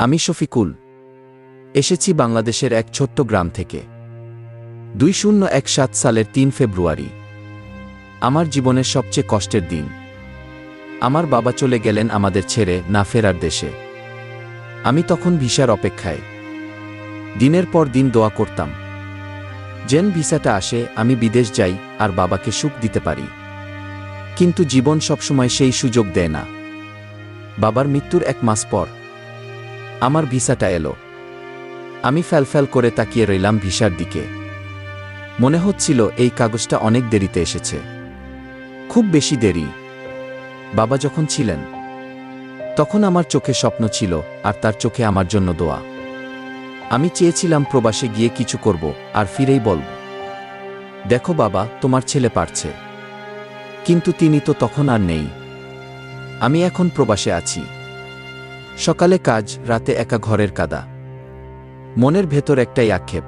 আমি শফিকুল। এসেছি বাংলাদেশের এক ছোট্ট গ্রাম থেকে। দুই শূন্য এক সাত সালের তিন ফেব্রুয়ারি। আমার জীবনের সবচেয়ে কষ্টের দিন। আমার বাবা চলে গেলেন আমাদের ছেড়ে না ফেরার দেশে। আমি তখন ভিসার অপেক্ষায়। দিনের পর দিন দোয়া করতাম। যেন ভিসাটা আসে, আমি বিদেশ যাই আর বাবাকে সুখ দিতে পারি। কিন্তু জীবন সবসময় সেই সুযোগ দেয় না। বাবার মৃত্যুর এক মাস পর আমার ভিসাটা এলো। আমি ফ্যালফ্যাল করে তাকিয়ে রইলাম ভিসার দিকে। মনে হচ্ছিল এই কাগজটা অনেক দেরিতে এসেছে। খুব বেশি দেরি। বাবা যখন ছিলেন, তখন আমার চোখে স্বপ্ন ছিল আর তার চোখে আমার জন্য দোয়া। আমি চেয়েছিলাম প্রবাসে গিয়ে কিছু করব আর ফিরেই বলব, দেখো বাবা, তোমার ছেলে পারছে। কিন্তু তিনি তো তখন আর নেই। আমি এখন প্রবাসে আছি। সকালে কাজ, রাতে একা ঘরের কাদা। মনের ভেতর একটাই আক্ষেপ,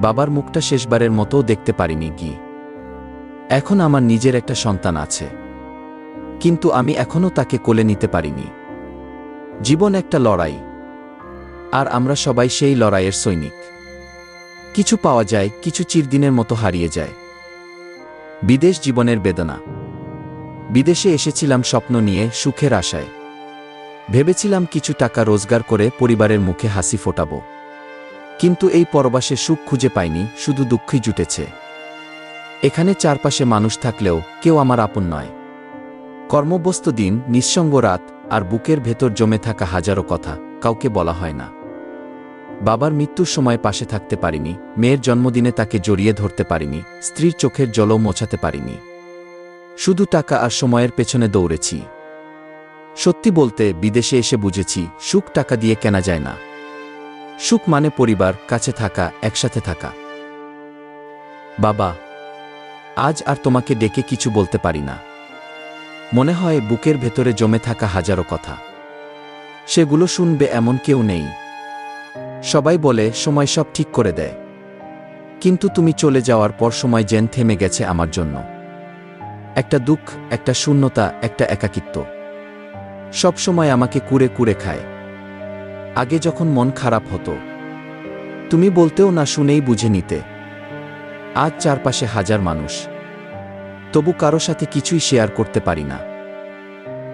বাবার মুখটা শেষবারের মতো দেখতে পারিনি কি এখন আমার নিজের একটা সন্তান আছে, কিন্তু আমি এখনও তাকে কোলে নিতে পারিনি। জীবন একটা লড়াই, আর আমরা সবাই সেই লড়াইয়ের সৈনিক। কিছু পাওয়া যায়, কিছু চিরদিনের মতো হারিয়ে যায়। বিদেশ জীবনের বেদনা। বিদেশে এসেছিলাম স্বপ্ন নিয়ে, সুখের আশায়। ভেবেছিলাম কিছু টাকা রোজগার করে পরিবারের মুখে হাসি ফোটাব। কিন্তু এই পরবাসে সুখ খুঁজে পাইনি, শুধু দুঃখই জুটেছে। এখানে চারপাশে মানুষ থাকলেও কেউ আমার আপন নয়। কর্মব্যস্ত দিন, নিঃসঙ্গ রাত, আর বুকের ভেতর জমে থাকা হাজারো কথা, কাউকে বলা হয় না। বাবার মৃত্যুর সময় পাশে থাকতে পারিনি, মেয়ের জন্মদিনে তাকে জড়িয়ে ধরতে পারিনি, স্ত্রীর চোখের জলও মোছাতে পারিনি। শুধু টাকা আর সময়ের পেছনে দৌড়েছি। সত্যি বলতে বিদেশে এসে বুঝেছি, সুখ টাকা দিয়ে কেনা যায় না। সুখ মানে পরিবার, কাছে থাকা, একসাথে থাকা। বাবা, আজ আর তোমাকে ডেকে কিছু বলতে পারি না। মনে হয় বুকের ভেতরে জমে থাকা হাজারো কথা। সেগুলো শুনবে এমন কেউ নেই। সবাই বলে, সময় সব ঠিক করে দেয়। কিন্তু তুমি চলে যাওয়ার পর সময় জেন থেমে গেছে আমার জন্য। একটা দুঃখ, একটা শূন্যতা, একটা একাকিত্ব। সব সময় আমাকে কুরে কুরে খায়। আগে যখন মন খারাপ হতো, তুমি বলতেও না শুনেই বুঝে নিতে। আজ চারপাশে হাজার মানুষ। তবু কারও সাথে কিছুই শেয়ার করতে পারি না।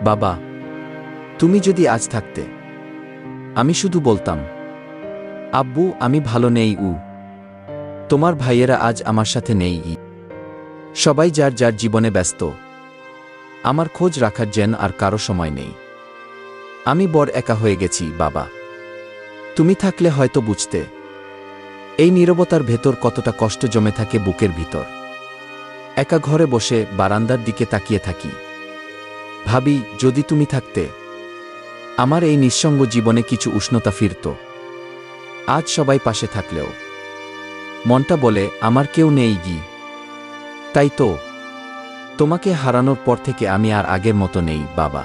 বাবা, তুমি যদি আজ থাকতে, আমি শুধু বলতাম, আব্বু, আমি ভালো নেই, উ। তোমার ভাইয়েরা আজ আমার সাথে নেই, ই। সবাই যার যার জীবনে ব্যস্ত। আমার খোঁজ রাখার যেন আর কারও সময় নেই। আমি বড় একা হয়ে গেছি, বাবা। তুমি থাকলে হয়তো বুঝতে। এই নীরবতার ভেতর কতটা কষ্ট জমে থাকে বুকের ভিতর। একা ঘরে বসে বারান্দার দিকে তাকিয়ে থাকি। ভাবি, যদি তুমি থাকতে, আমার এই নিঃসঙ্গ জীবনে কিছু উষ্ণতা ফিরত। আজ সবাই পাশে থাকলেও। মনটা বলে, আমার কেউ নেই গি। তাই তো, তোমাকে হারানোর পর থেকে আমি আর আগের মতো নেই, বাবা।